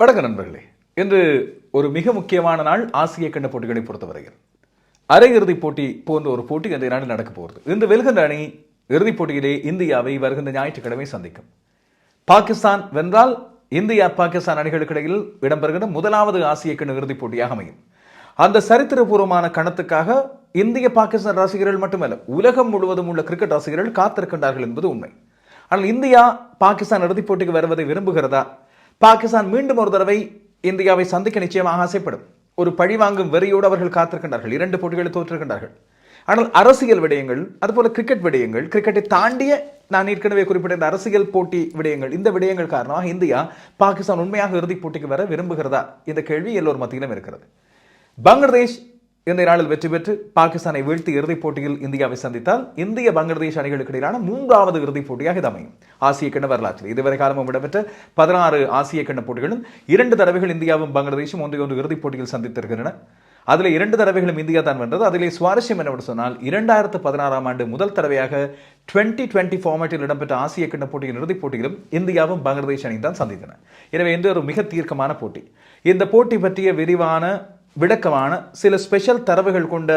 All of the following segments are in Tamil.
வணக்க நண்பர்களே. இன்று ஒரு மிக முக்கியமான நாள் ஆசிய கண்ட போட்டிகளை பொறுத்தவரையில். அரையிறுதிப் போட்டி போன்ற ஒரு போட்டி இந்த நாளில் நடக்கப் போகிறது. இந்த வெல்கின்ற அணி இறுதிப் போட்டியிலே இந்தியாவை வருகின்ற ஞாயிற்றுக்கிழமை சந்திக்கும். பாகிஸ்தான் வென்றால் இந்தியா பாகிஸ்தான் அணிகளுக்கு இடையில் இடம்பெறுகின்ற முதலாவது ஆசிய கண்ண இறுதிப் போட்டியாக அமையும். அந்த சரித்திரபூர்வமான கணத்துக்காக இந்திய பாகிஸ்தான் ரசிகர்கள் மட்டுமல்ல உலகம் முழுவதும் உள்ள கிரிக்கெட் ரசிகர்கள் காத்திருக்கின்றார்கள் என்பது உண்மை. ஆனால் இந்தியா பாகிஸ்தான் இறுதிப் போட்டிக்கு வருவதை விரும்புகிறதா? பாகிஸ்தான் மீண்டும் ஒரு தடவை இந்தியாவை சந்திக்க நிச்சயமாக ஆசைப்படும். ஒரு பழிவாங்கும் வெறியோடு அவர்கள் காத்திருக்கின்றார்கள். இரண்டு போட்டிகளை தோற்றிருக்கின்றார்கள் ஆனால் அரசியல் விடயங்கள் அதுபோல கிரிக்கெட் விடயங்கள் கிரிக்கெட்டை தாண்டிய நான் ஏற்கனவே குறிப்பிட்ட இந்த அரசியல் போட்டி விடயங்கள் இந்த விடயங்கள் காரணமாக இந்தியா பாகிஸ்தான் உண்மையாக இறுதிப் போட்டிக்கு வர விரும்புகிறதா? இந்த கேள்வி எல்லோர் மத்தியிலும் இருக்கிறது. பங்களாதேஷ் இந்த நாளில் வெற்றி பெற்று பாகிஸ்தானை வீழ்த்தி இறுதிப் போட்டியில் இந்தியாவை சந்தித்தால் இந்திய பங்களாதேஷ் அணிகளுக்கு இடையிலான மூன்றாவது இறுதிப் போட்டியாக இது அமையும். ஆசிய கிண்ண வரலாற்றில் இதுவரை காலமும் இடம்பெற்ற பதினாறு ஆசிய கிண்ண போட்டிகளும் இரண்டு தடவைகள் இந்தியாவும் பங்களாதேஷும் ஒன்றை ஒன்று இறுதிப் போட்டியில் சந்தித்திருக்கின்றன. அதில் இரண்டு தடவைகளும் இந்தியா தான் வென்றது. அதிலே சுவாரஸ்யம் என்னவென்று சொன்னால் இரண்டாயிரத்து பதினாறாம் ஆண்டு முதல் தடவையாக டுவெண்ட்டி டுவெண்ட்டி ஃபார்மேட்டில் இடம்பெற்ற ஆசிய கிண்ண போட்டியின் இறுதிப் போட்டியிலும் இந்தியாவும் பங்களாதேஷ் அணி தான் சந்தித்தன. எனவே இன்று ஒரு மிக தீர்க்கமான போட்டி. இந்த போட்டி பற்றிய விரிவான விளக்கமான சில ஸ்பெஷல் தரவுகள் கொண்ட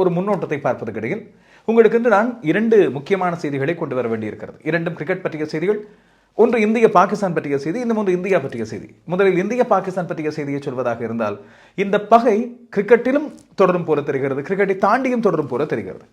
ஒரு முன்னோட்டத்தை பார்ப்பதற்கிடையில் உங்களுக்கு இன்று நான் இரண்டு முக்கியமான செய்திகளை கொண்டு வர வேண்டியிருக்கிறது. இரண்டும் கிரிக்கெட் பற்றிய செய்திகள் ஒன்று இந்திய பாகிஸ்தான் பற்றிய செய்தி இன்னும் ஒன்று இந்தியா பற்றிய செய்தி. முதலில் இந்திய பாகிஸ்தான் பற்றிய செய்தியை சொல்வதாக இருந்தால் இந்த பகை கிரிக்கெட்டிலும் தொடரும் போல தெரிகிறது கிரிக்கெட்டை தாண்டியும் தொடரும் போல தெரிகிறது.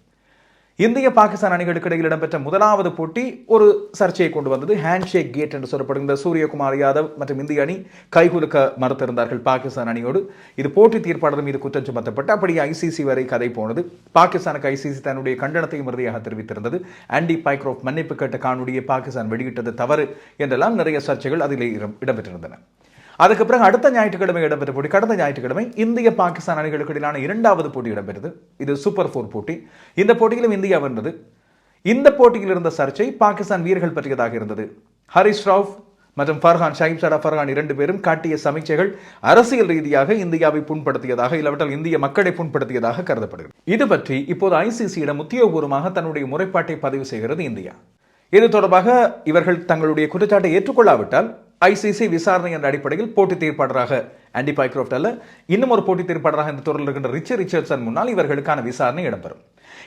இந்திய பாகிஸ்தான் அணிகளுக்கு இடையில் இடம்பெற்ற முதலாவது போட்டி ஒரு சர்ச்சையை கொண்டு வந்தது. ஹேண்ட் ஷேக் கேட் என்று சொல்லப்படுகின்ற சூரியகுமார் யாதவ் மற்றும் இந்திய அணி கைகுலுக்க மறுத்திருந்தார்கள் பாகிஸ்தான் அணியோடு. இது போட்டி தீர்ப்பாளர் மீது குற்றம் சுமத்தப்பட்டு அப்படி ஐசிசி வரை கதை போனது. பாகிஸ்தானுக்கு ஐசிசி தன்னுடைய கண்டனத்தையும் இறுதியாக தெரிவித்திருந்தது. ஆண்டி பைக்ரோப் மன்னிப்பு கேட்ட காணொலியை பாகிஸ்தான் வெளியிட்டது தவறு என்றெல்லாம் நிறைய சர்ச்சைகள் அதில் இடம்- இடம்பெற்றிருந்தன. அதுக்கு பிறகு அடுத்த ஞாயிற்றுக்கிழமை இடம்பெற்ற போட்டி கடந்த ஞாயிற்றுக்கிழமை இந்திய பாகிஸ்தான் அணிகளுக்கு இடையிலான இரண்டாவது போட்டி இடம்பெற்றது. இது சூப்பர் ஃபோர் போட்டி. இந்த போட்டியிலும் இந்தியா வென்றது. இந்த போட்டியில் இருந்த சர்ச்சை பாகிஸ்தான் வீரர்கள் பற்றியதாக இருந்தது. ஹரிஷ் ராவ் மற்றும் ஃபர்ஹான் ஷாஹிப் சடா ஃபர்ஹான் இரண்டு பேரும் காட்டிய சமீட்சைகள் அரசியல் ரீதியாக இந்தியாவை புண்படுத்தியதாக இல்லாவிட்டால் இந்திய மக்களை புண்படுத்தியதாக கருதப்படுகிறது. இது பற்றி இப்போது ஐசிசியிடம் உத்தியோகபூர்வமாக தன்னுடைய முறைப்பாட்டை பதிவு செய்கிறது இந்தியா. இது தொடர்பாக இவர்கள் தங்களுடைய குற்றச்சாட்டை ஏற்றுக்கொள்ளாவிட்டால் ஐசிசி விசாரணை என்ற அடிப்படையில் போட்டித் தீர்ப்பாளராக ஆண்டி பைக்ரோஃப்ட் அல்ல இன்னும் ஒரு போட்டித் தீர்ப்பாளராக இந்த தொடரில் இருக்கின்ற ரிச்சர் ரிச்சர்ட்சன் முன்னால் இவர்களுக்கான விசாரணை இடம்பெறும்.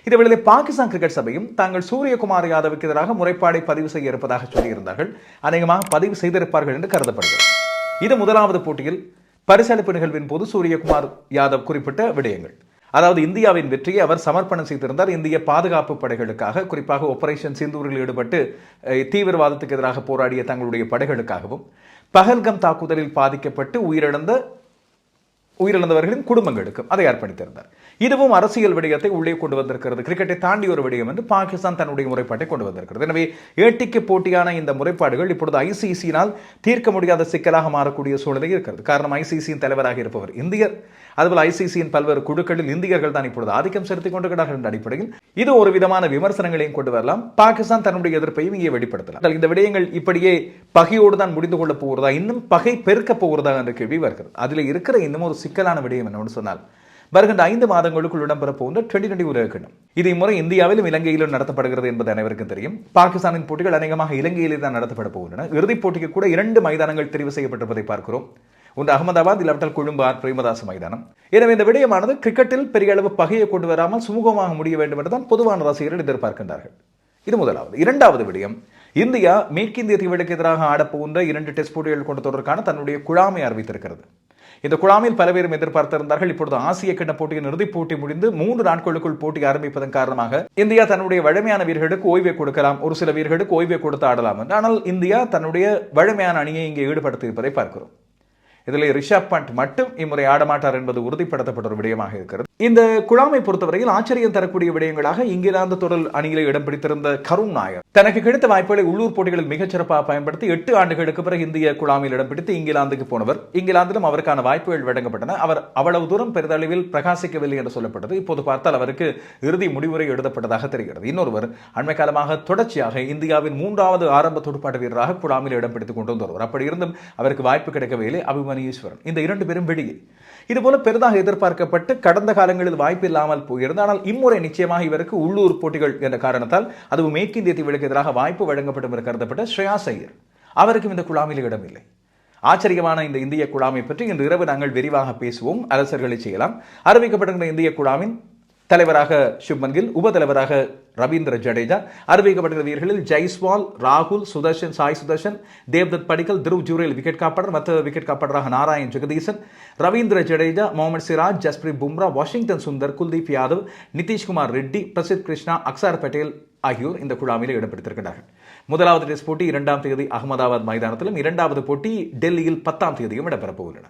இதேவேளை பாகிஸ்தான் கிரிக்கெட் சபையும் தாங்கள் சூரியகுமார் யாதவுக்கு எதிராக முறைப்பாடை பதிவு செய்ய இருப்பதாக சொல்லியிருந்தார்கள். அநேகமாக பதிவு செய்திருப்பார்கள் என்று கருதப்படுகிறது. இது முதலாவது போட்டியில் பரிசளிப்பு நிகழ்வின் போது சூரியகுமார் யாதவ் குறிப்பிட்ட விடயங்கள். அதாவது இந்தியாவின் வெற்றியை அவர் சமர்ப்பணம் செய்திருந்தார். இந்திய பாதுகாப்பு படைகளுக்காக குறிப்பாக ஆபரேஷன் சிந்தூரில் ஈடுபட்டு தீவிரவாதத்துக்கு எதிராக போராடிய தங்களுடைய படைகளுக்காகவும் பகல்கம் தாக்குதலில் பாதிக்கப்பட்டு உயிரிழந்த உயிரிழந்தவர்களின் குடும்பங்களுக்கும் அதை அர்ப்பணித்திருந்தார். இதுவும் அரசியல் விடயத்தை உள்ளே கொண்டு வந்திருக்கிறது. கிரிக்கெட்டை தாண்டி ஒரு விடயம் என்று பாகிஸ்தான் தன்னுடைய முறைப்பாட்டை கொண்டு வந்திருக்கிறது. எனவே ஏட்டிக்கு போட்டியான இந்த முறைப்பாடுகள் இப்பொழுது ஐசிசியினால் தீர்க்க முடியாத சிக்கலாக மாறக்கூடிய சூழ்நிலை இருக்கிறது. காரணம் ஐசிசியின் தலைவராக இருப்பவர் இந்தியர். அதுபோல் ஐசிசியின் பல்வேறு குழுக்களில் இந்தியர்கள் தான் இப்பொழுது ஆதிக்கம் செலுத்திக் கொண்டிருக்கிறார்கள் என்ற அடிப்படையில் இது ஒரு விதமான விமர்சனங்களையும் கொண்டு வரலாம். பாகிஸ்தான் தன்னுடைய எதிர்ப்பையும் இங்கே வெளிப்படுத்தலாம். இந்த விடயங்கள் இப்படியே பகையோடு தான் முடிந்து கொள்ளப் போகிறதா இன்னும் பகை பெருக்கப் போகிறதா என்ற கேள்வி வருகிறது. அதில் இருக்கிற இன்னும் ஒரு சிக்கலான விடயம் என்னவென்று சொன்னால் வருகின்ற ஐந்து மாதங்களுக்குள் இடம்பெற போன்ற டுவெண்டி டுவெண்டி உலகக்கிணம் இது இம்முறை இந்தியாவிலும் இலங்கையிலும் நடத்தப்படுகிறது என்பது அனைவருக்கும் தெரியும். பாகிஸ்தானின் போட்டிகள் அநேகமாக இலங்கையிலே தான் நடத்தப்பட போகின்றன. இறுதிப் போட்டிக்கு கூட இரண்டு மைதானங்கள் தெரிவு செய்யப்பட்டிருப்பதை பார்க்கிறோம். ஒன்று அகமதாபாத் இல்லாவிட்டால் கொழும்பு ஆர். பிரேமதாச மைதானம். எனவே இந்த விடயமானது கிரிக்கெட்டில் பெரிய அளவு பகையை கொண்டு வராமல் சுமூகமாக முடிய வேண்டும் என்று தான் பொதுவான ரசிகர்கள் எதிர்பார்க்கின்றார்கள். இது முதலாவது. இரண்டாவது விடயம். இந்தியா மேற்கிந்திய தீவுகளுக்கு எதிராக ஆடப்போகின்ற இரண்டு டெஸ்ட் போட்டிகள் கொண்ட தொடர்கான தன்னுடைய குழாமை அறிவித்திருக்கிறது. இந்த குழாமில் பல பேரும் எதிர்பார்த்திருந்தார்கள். இப்பொழுது ஆசிய கிண்ண போட்டியின் இறுதிப் போட்டி முடிந்து மூன்று நாட்களுக்குள் போட்டி ஆரம்பிப்பதன் காரணமாக இந்தியா தன்னுடைய வழமையான வீரர்களுக்கு ஓய்வை கொடுக்கலாம். ஒரு சில வீரர்களுக்கு ஓய்வை கொடுத்து ஆடலாம். ஆனால் இந்தியா தன்னுடைய வழமையான அணியை இங்கே ஈடுபடுத்தியிருப்பதை பார்க்கிறோம். இதில் ரிஷப் பண்ட் மட்டும் இம்முறை ஆடமாட்டார் என்பது உறுதிப்படுத்தப்பட்ட ஒரு விடயமாக இருக்கிறது. இந்த குழாமை பொறுத்தவரையில் ஆச்சரியம் தரக்கூடிய விடயங்களாக இங்கிலாந்து தொடர் அணியிலே இடம் பிடித்திருந்த கருண் நாயர். தனக்கு கிடைத்த வாய்ப்புகளை உள்ளூர் போட்டிகளில் மிகச்சிறப்பாக பயன்படுத்தி எட்டு ஆண்டுகளுக்கு பிறகு இந்திய குழாமில் இடம் பிடித்து இங்கிலாந்துக்கு போனவர். இங்கிலாந்திலும் அவருக்கான வாய்ப்புகள் வழங்கப்பட்டன. அவர் அவ்வளவு தூரம் பெரிதளவில் பிரகாசிக்கவில்லை என்று சொல்லப்பட்டது. இப்போது பார்த்தால் அவருக்கு இறுதி முடிவுரை எழுதப்பட்டதாக தெரிகிறது. இன்னொருவர் அண்மை காலமாக தொடர்ச்சியாக இந்தியாவின் மூன்றாவது ஆரம்ப துடுப்பாட்ட வீரராக குழாமில் இடம் பிடித்துக் கொண்டு வந்தவர். அப்படி இருந்தும் அவருக்கு வாய்ப்பு கிடைக்கவில்லை அபிமன்யு ஈஸ்வரன். இந்த இரண்டு பேரும் வெளியே இதுபோல பெரிதாக எதிர்பார்க்கப்பட்டு கடந்த காலங்களில் வாய்ப்பு இல்லாமல் போயிருந்தது ஆனால் இம்முறை நிச்சயமாக இவருக்கு உள்ளூர் போட்டிகள் என்ற காரணத்தால் அதுவும் மேற்கிந்திய தீவுகளுக்கு எதிராக வாய்ப்பு வழங்கப்படும் என்று கருதப்பட்ட ஸ்ரேயாஸ் ஐயர் அவருக்கும் இந்த குழாமில் இடமில்லை ஆச்சரியமான இந்த இந்திய குழாமை பற்றி இன்று இரவு நாங்கள் விரிவாக பேசுவோம். அரசர்களை செய்யலாம். அறிவிக்கப்பட்டிருந்த இந்திய குழாமின் தலைவராக சுப்மன் கில் உபதலைவராக ரவீந்திர ஜடேஜா அறிவிக்கப்பட்ட வீரர்களில் ஜெய்ஸ்வால் ராகுல் சுதர்ஷன் சாய் சுதர்ஷன் தேவ்தத் படிக்கல் துருவ் ஜூரேல் விக்கெட் காப்பாளர் மற்ற விக்கெட் காப்பாளராக நாராயண் ஜெகதீசன் ரவீந்திர ஜடேஜா முகமது சிராஜ் ஜஸ்பிரீத் பும்ரா வாஷிங்டன் சுந்தர் குல்தீப் யாதவ் நிதிஷ்குமார் ரெட்டி பிரசித் கிருஷ்ணா அக்சார் பட்டேல் ஆகியோர் இந்த குழாமில் இடம்பெற்றிருக்கிறார்கள் முதலாவது டெஸ்ட் போட்டி இரண்டாம் தேதி அகமதாபாத் மைதானத்திலும் இரண்டாவது போட்டி டெல்லியில் பத்தாம் தேதியும் இடம்பெறப் போகின்றன.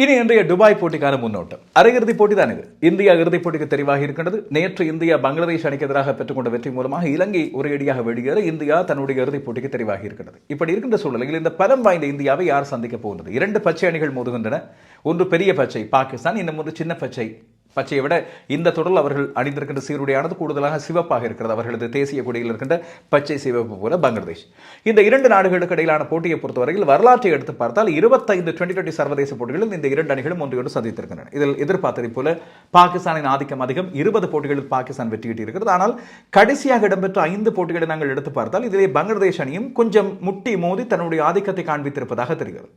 இனி இன்றைய துபாய் போட்டிக்கான முன்னோட்டம். அரையிறுதி போட்டி தான் இது இந்தியா இறுதிப் போட்டிக்கு தெரிவாகி இருக்கின்றது. நேற்று இந்தியா பங்களாதேஷ் அணிக்கு எதிராக பெற்றுக்கொண்ட வெற்றி மூலமாக இலங்கை ஒரேடியாக வெளியேற இந்தியா தன்னுடைய இறுதிப் போட்டிக்கு தெரிவாகி இருக்கின்றது. இப்படி இருக்கின்ற சூழ்நிலையில் இந்த பலம் வாய்ந்த இந்தியாவை யார் சந்திக்க போகின்றது? இரண்டு பச்சை அணிகள் மோதுகின்றன. ஒன்று பெரிய பச்சை பாகிஸ்தான். இன்னும் ஒன்று சின்ன பச்சை பச்சையை விட இந்த தொடரில் அவர்கள் அணிந்திருக்கின்ற சீருடையானது கூடுதலாக சிவப்பாக இருக்கிறது. அவர்களது தேசிய கொடியில் இருக்கின்ற பச்சை சிவப்பு போல பங்களாதேஷ். இந்த இரண்டு நாடுகளுக்கு இடையிலான போட்டியை பொறுத்தவரையில் வரலாற்றை எடுத்து பார்த்தால் இருபத்தைந்து டுவெண்ட்டி டுவெண்ட்டி சர்வதேச போட்டிகளில் இந்த இரண்டு அணிகளும் ஒன்றையோடு சந்தித்திருக்கின்றன. இதில் எதிர்பார்த்ததை போல பாகிஸ்தானின் ஆதிக்கம் அதிகம். இருபது போட்டிகளில் பாகிஸ்தான் வெற்றியிட்டு இருக்கிறது ஆனால் கடைசியாக இடம்பெற்ற ஐந்து போட்டிகளை நாங்கள் எடுத்து பார்த்தால் இதிலே பங்களாதேஷ் அணியும் கொஞ்சம் முட்டி மோதி தன்னுடைய ஆதிக்கத்தை காண்பித்திருப்பதாக தெரிகிறது.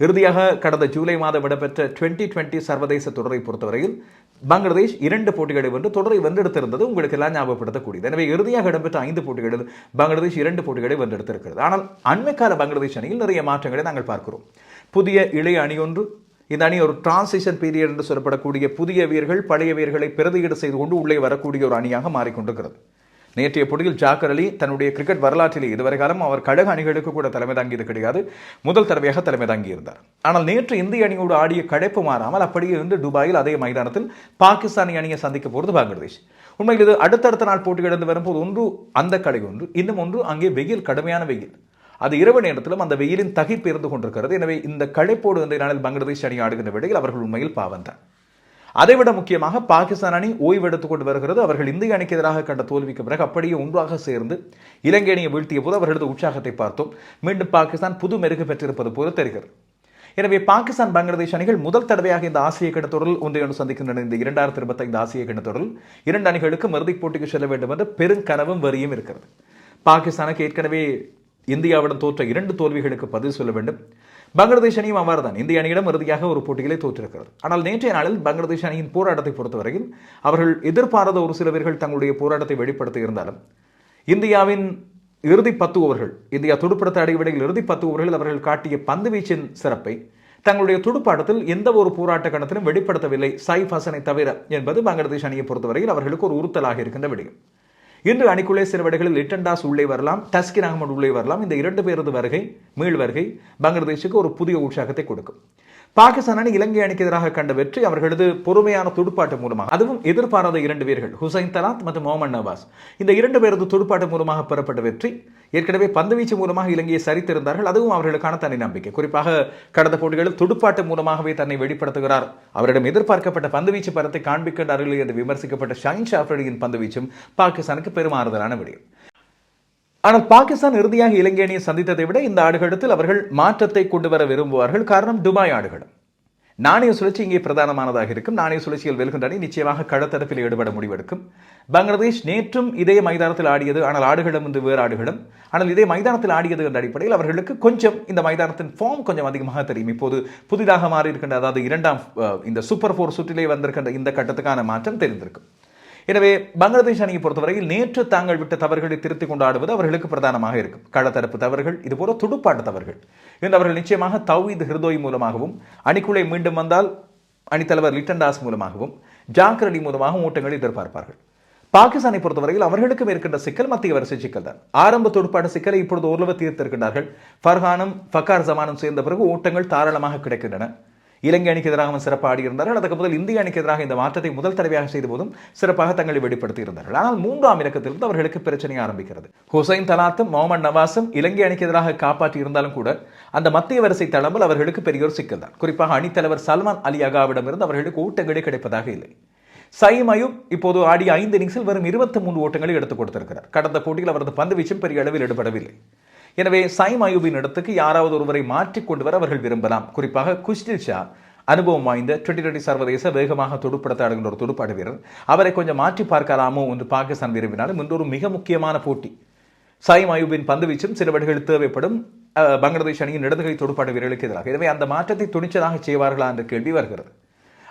இறுதியாக கடந்த ஜூலை மாதம் இடம்பெற்ற டுவெண்ட்டி டுவெண்ட்டி சர்வதேச தொடரை பொறுத்தவரையில் பங்களாதேஷ் இரண்டு போட்டிகளை வென்று தொடரை வென்றெடுத்திருந்தது உங்களுக்கு எல்லாம் ஞாபகப்படுத்தக்கூடியது. எனவே இறுதியாக இடம்பெற்ற ஐந்து போட்டிகளில் பங்களாதேஷ் இரண்டு போட்டிகளை வென்றெடுத்திருக்கிறது. ஆனால் அண்மைக்கால பங்களாதேஷ் அணியில் நிறைய மாற்றங்களை நாங்கள் பார்க்கிறோம். புதிய இளைய அணியொன்று இந்த அணி ஒரு டிரான்சிஷன் பீரியட் என்று சொல்லப்படக்கூடிய புதிய வீரர்கள் பழைய வீரர்களை பிரதியீடு செய்து கொண்டு உள்ளே வரக்கூடிய ஒரு அணியாக மாறிக்கொண்டிருக்கிறது. நேற்றைய போட்டியில் ஜாக்கர் அலி தன்னுடைய கிரிக்கெட் வரலாற்றிலே இதுவரை காலம் அவர் கழக அணிகளுக்கு கூட தலைமை தாங்கியது கிடையாது. முதல் தடவையாக தலைமை தாங்கியிருந்தார். ஆனால் நேற்று இந்திய அணியோடு ஆடிய கடைப்பு மாறாமல் அப்படியே இருந்து துபாயில் அதே மைதானத்தில் பாகிஸ்தானி அணியை சந்திக்க போகிறது பங்களாதேஷ். உண்மையில் இது அடுத்தடுத்த நாள் போட்டிகள் இருந்து வரும்போது ஒன்று அந்த கடை ஒன்று இன்னும் ஒன்று அங்கே வெயில் கடுமையான வெயில். அது இரவு நேரத்திலும் அந்த வெயிலின் தகிப்பு இருந்து கொண்டிருக்கிறது. எனவே இந்த களைப்போடு இந்த நாளில் பங்களாதேஷ் அணி ஆடுகின்ற வேளையில் அவர்கள் உண்மையில் பாவந்தான் அதைவிட முக்கியமாக பாகிஸ்தான் அணி ஓய்வெடுத்துக் கொண்டு வருகிறது. அவர்கள் இந்திய அணிக்கு எதிராக கண்ட தோல்விக்கு பிறகு அப்படியே ஒன்றாக சேர்ந்து இலங்கை அணியை வீழ்த்திய போது அவர்களது உற்சாகத்தை பார்த்தோம். மீண்டும் பாகிஸ்தான் புது மெருகு பெற்றிருப்பது போல தெரிகிறது. எனவே பாகிஸ்தான் பங்களாதேஷ் அணிகள் முதல் தடவையாக இந்த ஆசிய கிணத்தொடரில் ஒன்றையொன்று சந்திக்கின்றன இந்த இரண்டாயிரத்தி இருபத்தைந்து ஆசிய கிணத்தொடரில் இரண்டு அணிகளுக்கு இறுதிப் போட்டிக்கு செல்ல வேண்டும் என்ற பெருங்கனவும் வரியும் இருக்கிறது. பாகிஸ்தானுக்கு ஏற்கனவே இந்தியாவிடம் தோற்ற இரண்டு தோல்விகளுக்கு பதில் சொல்ல வேண்டும். பங்களாதேஷ் அணியும் அவ்வாறு தான் இந்திய அணியிடம் இறுதியாக ஒரு போட்டிகளை தோற்றிருக்கிறது. ஆனால் நேற்றைய நாளில் பங்களாதேஷ் அணியின் போராட்டத்தை பொறுத்தவரையில் அவர்கள் எதிர்பாராத ஒரு சில பேர்கள் தங்களுடைய போராட்டத்தை வெளிப்படுத்தி இருந்தாலும் இந்தியாவின் இறுதி பத்து ஓவர்கள் இந்தியா துடுப்படுத்த அடிப்படையில் இறுதி பத்து ஓவர்கள் அவர்கள் காட்டிய பந்து வீச்சின் சிறப்பை தங்களுடைய துடுப்பாட்டத்தில் எந்த ஒரு போராட்ட கணத்திலும் வெளிப்படுத்தவில்லை. சைஃப் ஹசனை தவிர என்பது பங்களாதேஷ் அணியை பொறுத்தவரையில் அவர்களுக்கு ஒரு உறுத்தலாக இருக்கின்ற விடயம். இன்று அணிக்குள்ளே சில வடைகளில் லிட்டன் டாஸ் உள்ளே வரலாம் டஸ்கின் அகமது உள்ளே வரலாம். இந்த இரண்டு பேரது வருகை மீள் வருகை பங்களாதேஷுக்கு ஒரு புதிய உற்சாகத்தை கொடுக்கும். பாகிஸ்தான் அணி இலங்கை அணிக்கு எதிராக கண்ட வெற்றி அவர்களது பொறுமையான துடுப்பாட்டு மூலமாக அதுவும் எதிர்பாராத இரண்டு வீரர்கள் ஹுசைன் தலாத் மற்றும் மொஹமன் நவாஸ். இந்த இரண்டு பேரது துடுப்பாட்டு மூலமாக பெறப்பட்ட வெற்றி ஏற்கனவே பந்துவீச்சு மூலமாக இலங்கையை சரித்திருந்தார்கள். அதுவும் அவர்களுக்கான தனி நம்பிக்கை. குறிப்பாக கடந்த போட்டிகளில் துடுப்பாட்டு மூலமாகவே தன்னை வெளிப்படுத்துகிறார். அவரிடம் எதிர்பார்க்கப்பட்ட பந்துவீச்சு பரத்தை காண்பிக்கின்றார்கள் என்று விமர்சிக்கப்பட்ட ஷைன் ஷாஃப்ரடியின் பந்துவீச்சும் பாகிஸ்தானுக்கு பெருமாறுதலான விடயம் ஆனால் பாகிஸ்தான் இறுதியாக இலங்கை அணியை சந்தித்ததை விட இந்த ஆடுகளத்தில் அவர்கள் மாற்றத்தை கொண்டு வர விரும்புவார்கள். காரணம் துபாய் ஆடுகளம். நாணய சுழற்சி இங்கே பிரதானமானதாக இருக்கும். நாணய சுழற்சியில் வெல்கின்றன நிச்சயமாக களத்தரப்பில் ஈடுபட முடிவெடுக்கும். பங்களாதேஷ் நேற்றும் இதே மைதானத்தில் ஆடியது ஆனால் ஆடுகளும் இன்று வேறு ஆடுகளும். ஆனால் இதே மைதானத்தில் ஆடியது என்ற அடிப்படையில் அவர்களுக்கு கொஞ்சம் இந்த மைதானத்தின் ஃபார்ம் கொஞ்சம் அதிகமாக தெரியும். இப்போது புதிதாக மாறியிருக்கின்ற அதாவது இரண்டாம் இந்த சூப்பர் ஃபோர் சுற்றிலே வந்திருக்கின்ற இந்த கட்டத்துக்கான மாற்றம் தெரிந்திருக்கும். எனவே பங்களாதேஷ் அணியை பொறுத்தவரையில் நேற்று தாங்கள் விட்ட தவறுகளை திருத்திக் கொண்டாடுவது அவர்களுக்கு பிரதானமாக இருக்கும். களத்தரப்பு தவறுகள் இதுபோல துடுப்பாட்ட தவறுகள். என்று அவர்கள் நிச்சயமாக தௌஹீத் ஹிருதோய் மூலமாகவும் அணிக்குள்ளே மீண்டும் வந்தால் அணித்தலைவர் லிட்டன் தாஸ் மூலமாகவும் ஜாக்கர் அலி மூலமாகவும் ஓட்டங்களை எதிர்பார்ப்பார்கள். பாகிஸ்தானை பொறுத்தவரையில் அவர்களுக்கும் இருக்கின்ற சிக்கல் மத்திய வரிசை சிக்கல் தான் ஆரம்ப துடுப்பாட்ட சிக்கலை இப்பொழுது ஓரளவு தீர்த்திருக்கின்றார்கள். ஃபர்ஹானும் ஃபக்கார் ஜமானும் சேர்ந்த பிறகு ஓட்டங்கள் தாராளமாக கிடைக்கின்றன. இலங்கை அணிக்கு எதிராக சிறப்பாக ஆடியிருந்தார்கள். அதற்கு முதல் இந்திய அணிக்கு எதிராக இந்த மாற்றத்தை முதல் தடவையாக செய்த போதும் சிறப்பாக தங்களை வெளிப்படுத்தியிருந்தார்கள் ஆனால் மூன்றாம் இலக்கத்திலிருந்து அவர்களுக்கு பிரச்சனை ஆரம்பிக்கிறது. ஹுசைன் தலாத்தும் முகமது நவாஸும் இலங்கை அணிக்கு எதிராக காப்பாற்றி இருந்தாலும் கூட அந்த மத்திய வரிசை தளம்பல் அவர்களுக்கு பெரிய ஒரு சிக்கல் தான். குறிப்பாக அணித்தலைவர் சல்மான் அலி அகாவிடமிருந்து அவர்களுக்கு ஊட்டங்களே கிடைப்பதாக இல்லை. சயிம் அயூப் இப்போது ஆடிய ஐந்து இன்னிங்ஸில் வெறும் இருபத்தி மூன்று ஓட்டங்களை எடுத்துக் கொடுத்திருக்கிறார். கடந்த போட்டியில் அவரது பந்து வீச்சும் பெரிய அளவில் ஈடுபடவில்லை. எனவே சைம் அயூபின் இடத்துக்கு யாராவது ஒருவரை மாற்றி கொண்டு வர அவர்கள் விரும்பலாம். குறிப்பாக குஷ்டில் ஷா அனுபவம் வாய்ந்த டுவெண்டி டுவெண்டி சர்வதேச வேகமாக துடுப்படுத்த ஆடுகின்ற ஒரு துடுப்பாடு வீரர். அவரை கொஞ்சம் மாற்றி பார்க்கலாமோ என்று பாகிஸ்தான் விரும்பினாலும் இன்று மிக முக்கியமான போட்டி. சாயிம் அயூபின் பந்துவீச்சும் சில வழிகள் தேவைப்படும். பங்களாதேஷ் அணியின் இடதுகை துடுப்பாட்ட வீரர்களுக்கு எதிராக. எனவே அந்த மாற்றத்தை துணிச்சலாக செய்வார்களா என்ற கேள்வி வருகிறது.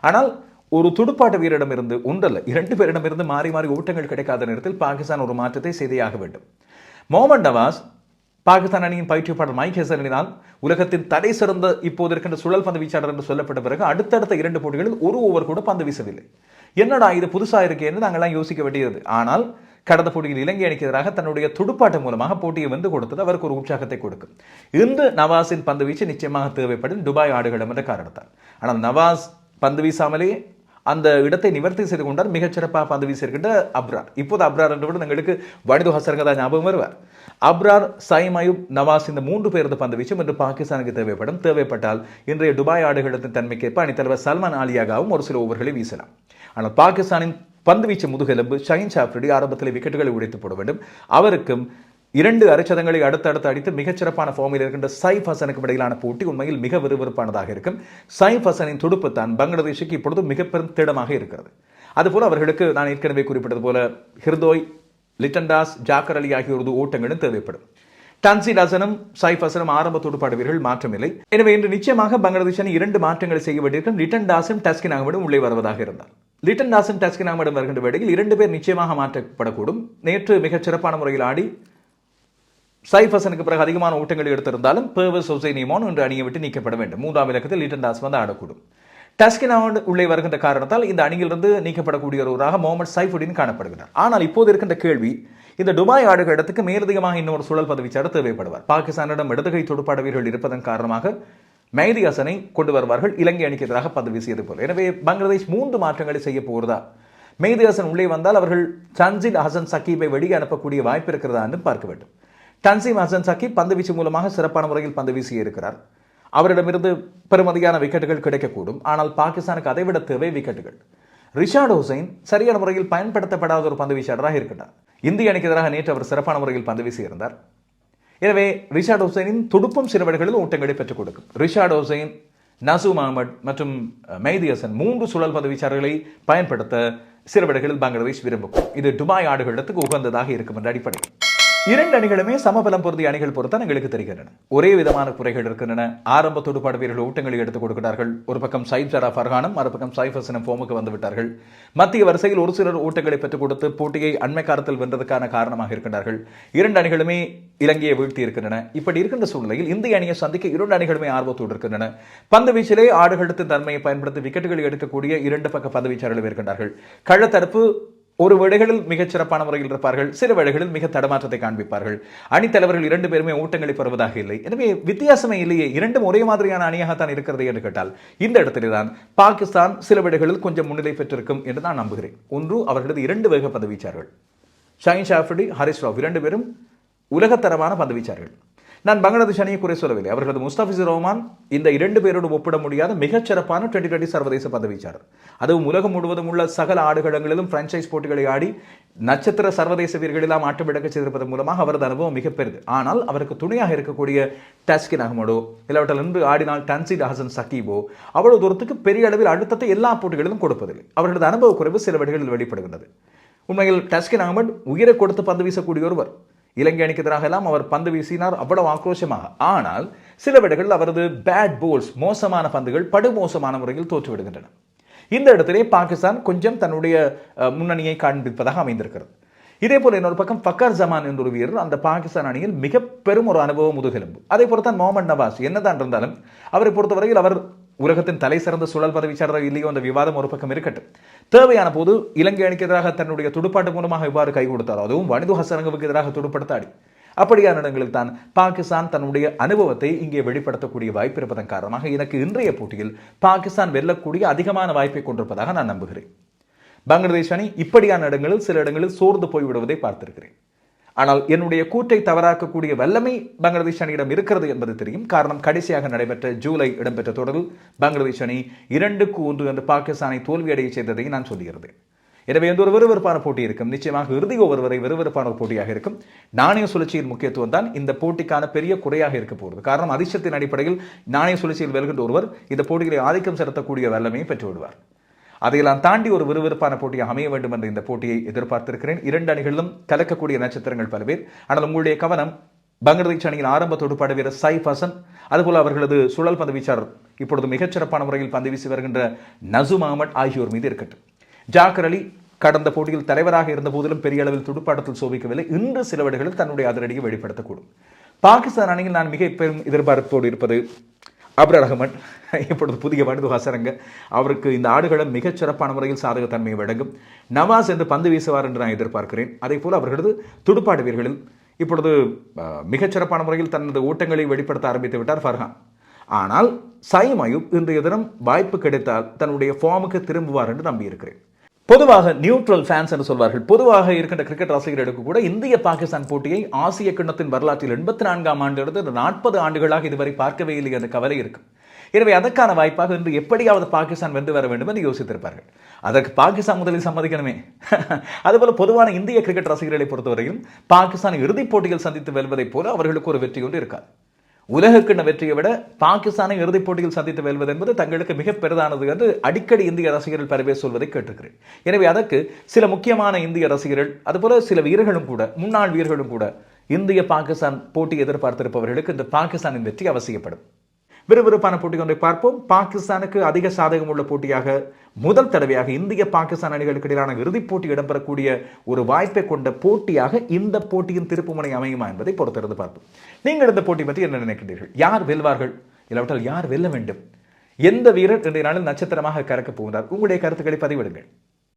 ஆனால் ஒரு துடுப்பாட்ட வீரரிடமிருந்து ஒன்றல்ல இரண்டு பேரிடமிருந்து மாறி மாறி ஓட்டங்கள் கிடைக்காத நேரத்தில் பாகிஸ்தான் ஒரு மாற்றத்தை செய்தே வேண்டும். மோமன் நவாஸ் பாகிஸ்தான் அணியின் பயிற்றுவிப்பாளர் மைக் ஹெசனினால் உலகத்தின் தடை சிறந்த இப்போது இருக்கின்ற சுழல் பந்து வீச்சாளர் என்று சொல்லப்பட்ட பிறகு அடுத்தடுத்த இரண்டு போட்டிகளில் ஒரு ஓவர் கூட பந்து வீசவில்லை. என்னடா இது புதுசாக இருக்கேன்னு நாங்கள்லாம் யோசிக்க வேண்டியது. ஆனால் கடந்த போட்டியில் இலங்கை அணிக்கு எதிராக தன்னுடைய துடுப்பாட்டம் மூலமாக போட்டியை வந்து கொடுத்தது அவருக்கு ஒரு உற்சாகத்தை கொடுக்கும். இந்த நவாஸின் பந்து வீச்சு நிச்சயமாக தேவைப்படும் துபாய் ஆடுகளம் என்ற காரணத்தால். ஆனால் நவாஸ் பந்து வீசாமலே அந்த இடத்தை நிவர்த்தி செய்து கொண்டார் மிகச்சிறப்பாக பந்து வீசியிருக்கின்ற அப்ரார். இப்போது அப்ரார் என்று விட எங்களுக்கு வனிது ஹசரங்க தான் ஞாபகம் வருவார். அப்ரார் சைம் அயூப் நவாஸ் இந்த மூன்று பேரது பந்து வீச்சும் இன்று பாகிஸ்தானுக்கு தேவைப்படும். தேவைப்பட்டால் இன்றைய துபாய் ஆடுகளத்தின் தன்மைக்கேற்ப அணித்தலைவர் சல்மான் ஆலியாகவும் ஒரு சில ஓவர்களை வீசலாம். ஆனால் பாகிஸ்தானின் பந்து வீச்சு முதுகெலும்பு ஷஹின் ஷாஃப்ரிடி ஆரம்பத்தில் விக்கெட்டுகளை உடைத்து போட வேண்டும். அவருக்கும் இரண்டு அரைச்சதங்களை அடுத்தடுத்து அடித்து மிகச்சிறப்பான ஃபார்மில் இருக்கின்ற சைஃப் ஹசனுக்கும் இடையிலான போட்டி உண்மையில் மிக விறுவிறுப்பானதாக இருக்கும். சைஃப் ஹசனின் துடுப்பு தான் பங்களாதேஷுக்கு இப்பொழுது மிக பெரும் திடமாக இருக்கிறது. அதுபோல் அவர்களுக்கு நான் ஏற்கனவே குறிப்பிட்டது போல ஹிர்தோய் லிட்டன்டாஸ் ஜாக்கர் அலி ஆகியோரது ஓட்டங்களும் தேவைப்படும். டான்சி ஹசனும் சைஃப் ஹசனும் ஆரம்ப துடுப்பாட்ட வீரர்கள் மாற்றமில்லை. எனவே இன்று நிச்சயமாக பங்களாதேஷ் அணி இரண்டு மாற்றங்களை செய்ய வேண்டியிருக்கும். லிட்டன் தாஸும் டஸ்கின் அகமடும் உள்ளே வருவதாக இருந்தார். லிட்டன் தாஸும் டஸ்கின் அகமடும் வருகின்ற வேளையில் இரண்டு பேர் நிச்சயமாக மாற்றப்படக்கூடும். நேற்று மிகச் சிறப்பான முறையில் ஆடி சைஃப் ஹசனுக்கு பிறகு அதிகமான ஓட்டங்கள் எடுத்திருந்தாலும் பேவஸ் ஹுசைனிமோன் இன்று அணியை விட்டு நீக்கப்பட வேண்டும். மூன்றாம் இலக்கத்தில் லிட்டன் தாஸ் வந்து ஆடக்கூடும். டஸ்கின் உள்ளே வருகின்ற காரணத்தால் இந்த அணியிலிருந்து நீக்கப்படக்கூடிய ஒருவராக முகமது சைஃபுடின் காணப்படுகிறார். ஆனால் இப்போது இருக்கின்ற கேள்வி இந்த துபாய் ஆடுகள் இடத்துக்கு மேலதிகமாக இன்னொரு சூழல் பதவிச்சாளர் தேவைப்படுவார். பாகிஸ்தானிடம் இடதுகை தொடுப்பாட வீரர்கள் இருப்பதன் காரணமாக மைதி ஹசனை கொண்டு வருவார்கள். இலங்கை அணிக்கு எதிராக பந்து வீசியது போல எனவே பங்களாதேஷ் மூன்று மாற்றங்களை செய்ய போகிறதா? மெய்தி ஹசன் உள்ளே வந்தால் அவர்கள் சன்சின் ஹசன் சக்கீபை வெளியே அனுப்பக்கூடிய வாய்ப்பு இருக்கிறதா என்று பார்க்க வேண்டும். டன்சிம் ஹசன் சக்கீப் பந்து வீச்சு மூலமாக சிறப்பான முறையில் பந்து வீசியிருக்கிறார் அவரிடமிருந்து பெருமதியான விக்கெட்டுகள் கிடைக்கக்கூடும். ஆனால் பாகிஸ்தானுக்கு அதைவிட தேவை விக்கெட்டுகள். ரிஷாட் ஹுசைன் சரியான முறையில் பயன்படுத்தப்படாத ஒரு பந்து வீச்சாளராக இருக்கின்றார். இந்திய அணிக்கு எதிராக நேற்று அவர் சிறப்பான முறையில் பந்து வீசியிருந்தார். எனவே ரிஷாட் ஹுசைனின் துடுப்பும் சிறுவர்களில் ஓட்டங்களை பெற்றுக் கொடுக்கும். ரிஷாட் ஹுசைன் நசூம் அகமட் மற்றும் மெய்தி ஹசன் மூன்று சுழல் பந்து வீச்சாளர்களை பயன்படுத்த சிறுவடைகளில் பங்களாதேஷ் விரும்பும். இது டுபாய் ஆடுகளிடத்துக்கு உகந்ததாக இருக்கும் என்ற அடிப்படையில். இரண்டு அணிகளுமே சமபலம் பொருந்திய அணிகள் பொறுத்தான் எங்களுக்கு தெரிகின்றன. ஒரே விதமான குறைகள் இருக்கின்றன. ஆரம்ப துடுப்பாடு வீரர்கள் ஊட்டங்களை எடுத்துக் கொடுக்கிறார்கள். ஒரு பக்கம் சைப் ஜரா ஃபர்ஹானும் மறுபக்கம் சைஃப் ஹசனும் ஃபோமுக்கு வந்து விட்டார்கள். மத்திய வரிசையில் ஒரு சிலர் ஊட்டங்களை பெற்றுக் கொடுத்து போட்டியை அண்மை காலத்தில் வென்றதுக்கான காரணமாக இருக்கின்றார்கள். இரண்டு அணிகளுமே இலங்கையை வீழ்த்தி இருக்கின்றன. இப்படி இருக்கின்ற சூழ்நிலையில் இந்திய அணியை சந்திக்க இரண்டு அணிகளுமே ஆர்வத்தோடு இருக்கின்றன. பந்து வீச்சிலே ஆடுகளுக்கு தன்மையை பயன்படுத்தி விக்கெட்டுகளை எடுக்கக்கூடிய இரண்டு பக்க பந்து வீச்சாளர்கள் இருக்கின்றார்கள். கள்ளத்தரப்பு ஒரு வேளைகளில் மிகச் சிறப்பான முறையில் இருப்பார்கள் சில வேளைகளில் மிக தடமாற்றத்தை காண்பிப்பார்கள். அணித்தலைவர்கள் இரண்டு பேருமே ஊட்டங்களை பெறுவதாக இல்லை. எனவே வித்தியாசமே இல்லையே இரண்டும் ஒரே மாதிரியான அணியாகத்தான் இருக்கிறது என்று கேட்டால் இந்த இடத்திலே தான் பாகிஸ்தான் சில வேளைகளில் கொஞ்சம் முன்னிலை பெற்றிருக்கும் என்று நான் நம்புகிறேன். ஒன்று அவர்களது இரண்டு வேக பந்து வீச்சார்கள் ஷாயின் ஷாஃபிடி ஹரிஸ் ராவ் இரண்டு பேரும் உலகத்தரமான பந்து வீச்சார்கள் நான் பங்களாதேஷ் அணியை குறை சொல்லவில்லை. அவர்களது முஸ்தாபிசுர் ரஹ்மான் இந்த இரண்டு பேரோடு ஒப்பிட முடியாத மிகச்சிறப்பான டுவெண்ட்டி டுவெண்ட்டி சர்வதேச பந்து அதுவும் உலகம் முழுவதும் உள்ள சகல ஆடுகளங்களிலும் பிரான்ச்சைஸ் போட்டிகளை ஆடி நட்சத்திர சர்வதேச வீரர்களெல்லாம் ஆட்டம் எடுக்க செய்திருப்பதன் மூலமாக அவரது அனுபவம் மிக ஆனால் அவருக்கு துணையாக இருக்கக்கூடிய டஸ்கின் அகமடோ இல்லாவற்றில் நின்று ஆடினால் டன்சிட் ஹசன் சகீபோ அவ்வளவு தூரத்துக்கு பெரிய அளவில் அழுத்தத்தை எல்லா போட்டிகளிலும் கொடுப்பதில்லை. அவர்களது அனுபவ குறைவு சில வழிகளில் வெளிப்படுகின்றது. உண்மையில் டஸ்கின் அகமட் உயிரை கொடுத்து பந்து வீசக்கூடிய ஒருவர் இலங்கை அணிக்கு எதிராக எல்லாம் அவர் பந்து வீசினார் அவ்வளவு ஆக்ரோஷமாக. ஆனால் சில விடங்களில் அவரது பேட் போல்ஸ் மோசமான பந்துகள் படுமோசமான முறையில் தோற்றுவிடுகின்றன. இந்த இடத்திலே பாகிஸ்தான் கொஞ்சம் தன்னுடைய முன்னணியை காண்பிப்பதாக அமைந்திருக்கிறது. இதே போல இன்னொரு பக்கம் ஃபக்கர் ஜமான் என்ற ஒரு வீரர் அந்த பாகிஸ்தான் அணியில் மிக பெரும் ஒரு அனுபவம் முதுகெலும்பு. அதே போலத்தான் மொஹமட் நவாஸ் என்னதான் இருந்தாலும் அவரை பொறுத்தவரையில் அவர் உலகத்தின் தலை சிறந்த சுழல் பதவிச்சாளர் இல்லையோ அந்த விவாதம் ஒரு பக்கம் இருக்கட்டும். தேவையான போது இலங்கை அணிக்கு எதிராக தன்னுடைய துடுப்பாட்டு மூலமாக இவ்வாறு கை கொடுத்தார். அதுவும் வனிது ஹசரங்கவுக்கு எதிராக துடுப்படுத்தாடி. அப்படியான இடங்களில் தான் பாகிஸ்தான் தன்னுடைய அனுபவத்தை இங்கே வெளிப்படுத்தக்கூடிய வாய்ப்பு இருப்பதன் காரணமாக எனக்கு இன்றைய போட்டியில் பாகிஸ்தான் வெல்லக்கூடிய அதிகமான வாய்ப்பை கொண்டிருப்பதாக நான் நம்புகிறேன். பங்களாதேஷ் அணி இப்படியான இடங்களில் சில இடங்களில் சோர்ந்து போய்விடுவதை பார்த்திருக்கிறேன். ஆனால் என்னுடைய கூற்றை தவறாக்கக்கூடிய வல்லமை பங்களாதேஷ் அணியிடம் இருக்கிறது என்பது தெரியும். காரணம் கடைசியாக நடைபெற்ற ஜூலை இடம்பெற்ற தொடரில் பங்களாதேஷ் அணி இரண்டுக்கு ஒன்று என்று பாகிஸ்தானை தோல்வியடைய செய்ததை நான் சொல்லியிருந்தேன். எனவே எந்த ஒரு விறுவிறுப்பான போட்டி இருக்கும்? நிச்சயமாக இறுதி ஓவர் வரை விறுவிறுப்பான ஒரு போட்டியாக இருக்கும். நாணய சுழற்சியின் முக்கியத்துவம் தான் இந்த போட்டிக்கான பெரிய குறையாக இருக்க போகிறது. காரணம் அதிர்ஷ்டத்தின் அடிப்படையில் நாணய சுழற்சியில் வெல்கின்ற ஒருவர் இந்த போட்டிகளை ஆதிக்கம் செலுத்தக்கூடிய வல்லமையை பெற்று விடுவார். அதையெல்லாம் தாண்டி ஒரு விறுவிறுப்பான போட்டியாக அமைய வேண்டும் என்ற இந்த போட்டியை எதிர்பார்த்திருக்கிறேன். இரண்டு அணிகளிலும் கலக்கக்கூடிய நட்சத்திரங்கள் பல பேர். ஆனால் உங்களுடைய கவனம் பங்களாதேஷ் அணியின் ஆரம்ப தொடுப்பாடு வீரர் சைஃப் ஹசன் அதுபோல் அவர்களது சுழல் பந்து வீச்சாளர் இப்பொழுது மிகச்சிறப்பான முறையில் பந்து வீசி வருகின்ற நசும் அகமட் ஆகியோர் மீது இருக்கட்டும். ஜாக்கர் அலி கடந்த போட்டியில் தலைவராக இருந்த போதிலும் பெரிய அளவில் துடுப்பாட்டத்தில் சோபிக்கவில்லை. இன்று சில வேளைகளில் தன்னுடைய அதிரடியை வெளிப்படுத்தக்கூடும். பாகிஸ்தான் அணியில் நான் மிக பெரும் எதிர்பார்ப்போடு இருப்பது அப்ர ரஹ்மான் இப்பொழுது புதிய வடுது ஹசரங்க அவருக்கு இந்த ஆடுகளம் மிகச் சிறப்பான முறையில் சாதகத்தன்மையை வழங்கும். நவாஸ் என்று பந்து வீசுவார் என்று நான் எதிர்பார்க்கிறேன். அதே போல் அவர்களது துடுப்பாட்ட வீரர்களில் இப்பொழுது மிகச்சிறப்பான முறையில் தனது ஓட்டங்களை வெளிப்படுத்த ஆரம்பித்து விட்டார் ஃபர்ஹான். ஆனால் சைம் அயூப் இன்றைய தினம் வாய்ப்பு கிடைத்தால் தன்னுடைய ஃபார்முக்கு திரும்புவார் என்று நம்பியிருக்கிறேன். பொதுவாக நியூட்ரல் ஃபேன்ஸ் என்று சொல்வார்கள். பொதுவாக இருக்கின்ற கிரிக்கெட் ரசிகர்களுக்கு கூட இந்திய பாகிஸ்தான் போட்டியை ஆசிய கிண்ணத்தின் வரலாற்றில் எண்பத்தி நான்காம் ஆண்டு நாற்பது ஆண்டுகளாக இதுவரை பார்க்கவே இல்லை என்ற கவலை இருக்கும். எனவே அதற்கான வாய்ப்பாக இன்று எப்படியாவது பாகிஸ்தான் வென்று வர வேண்டும் என்று யோசித்திருப்பார்கள். அதற்கு பாகிஸ்தான் முதலில் சம்மதிக்கணுமே. அதுபோல பொதுவான இந்திய கிரிக்கெட் ரசிகர்களை பொறுத்தவரையும் பாகிஸ்தான் இறுதிப் போட்டியில் சந்தித்து வெல்வதைப் போல அவர்களுக்கு ஒரு வெற்றி ஒன்று இருக்காது. உலகக்கிண்ண வெற்றியை விட பாகிஸ்தானை இறுதிப் போட்டியில் சந்தித்து வெல்வது என்பது தங்களுக்கு மிக பெரிதானது என்று அடிக்கடி இந்திய ரசிகர்கள் பல பேர் சொல்வதை கேட்டிருக்கிறேன். எனவே அதற்கு சில முக்கியமான இந்திய ரசிகர்கள் அதுபோல சில வீரர்களும் கூட முன்னாள் வீரர்களும் கூட இந்திய பாகிஸ்தான் போட்டி எதிர்பார்த்திருப்பவர்களுக்கு இந்த பாகிஸ்தானின் வெற்றி அவசியப்படும். விறுவிறுப்பான போட்டி ஒன்றை பார்ப்போம். பாகிஸ்தானுக்கு அதிக சாதகம் உள்ள போட்டியாக முதல் தடவையாக இந்திய பாகிஸ்தான் அணிகளுக்கு இடையிலான இறுதிப் போட்டி இடம்பெறக்கூடிய ஒரு வாய்ப்பை கொண்ட போட்டியாக இந்த போட்டியின் திருப்புமுனை அமையுமா என்பதை பொறுத்திருந்து பார்ப்போம். நீங்கள் இந்த போட்டி பற்றி என்ன நினைக்கிறீர்கள்? யார் வெல்வார்கள்? இல்லாவிட்டால் யார் வெல்ல வேண்டும்? எந்த வீரர் இன்றைய நாளில் நட்சத்திரமாக கறக்கப் போகிறார்? உங்களுடைய கருத்துக்களை பதிவிடுங்கள்.